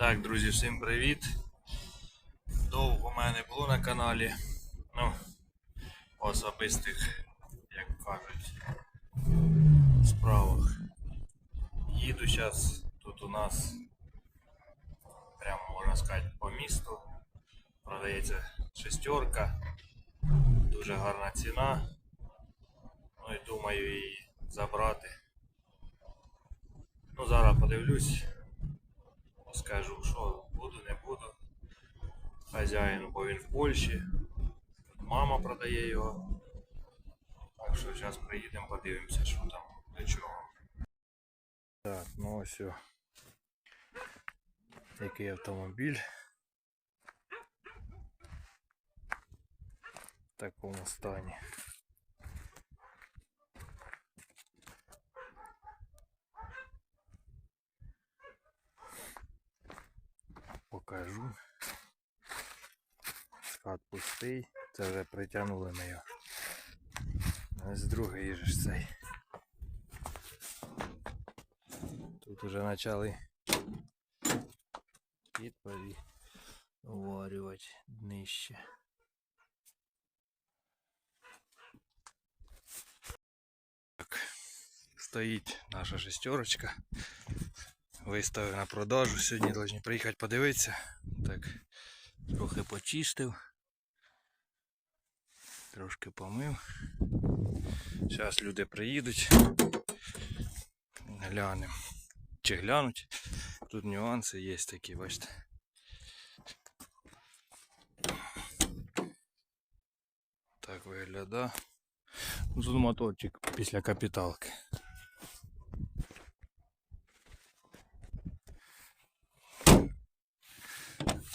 Так, друзі, всім привіт. Довго мене було на каналі. Ну, особистих, як кажуть, справах. Їду зараз тут у нас, прямо можна сказати, по місту. Продається шестерка. Дуже гарна ціна. Ну і думаю її забрати. Ну, зараз подивлюсь. Скажу, що буду, не буду. Хазяїн, бо він в Польщі. Мама продає його. Так що зараз приїдемо, подивимося, що там до чого. Так, ну ось. Який автомобіль. В такому стані. Покажу. Склад пустий, це вже притягнули ми його. Ось другий ж цей. Тут вже почали підпалі уварювати днище. Так, стоїть наша шестерочка. Виставив на продажу. Сьогодні повинні приїхати подивитися. Так, трохи почистив. Трошки помив. Зараз люди приїдуть. Глянемо. Чи глянуть. Тут нюанси є такі, бачите. Так виглядає. Тут моторчик після капіталки.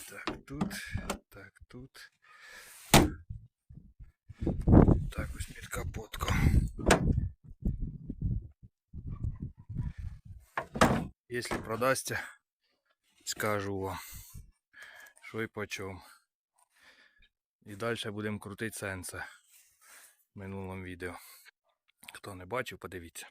Так, тут, так, тут. Так, ось під капотком. Якщо продасться, скажу вам, що і по чому. І далі будемо крутити сенса в минулому відео. Хто не бачив, подивіться.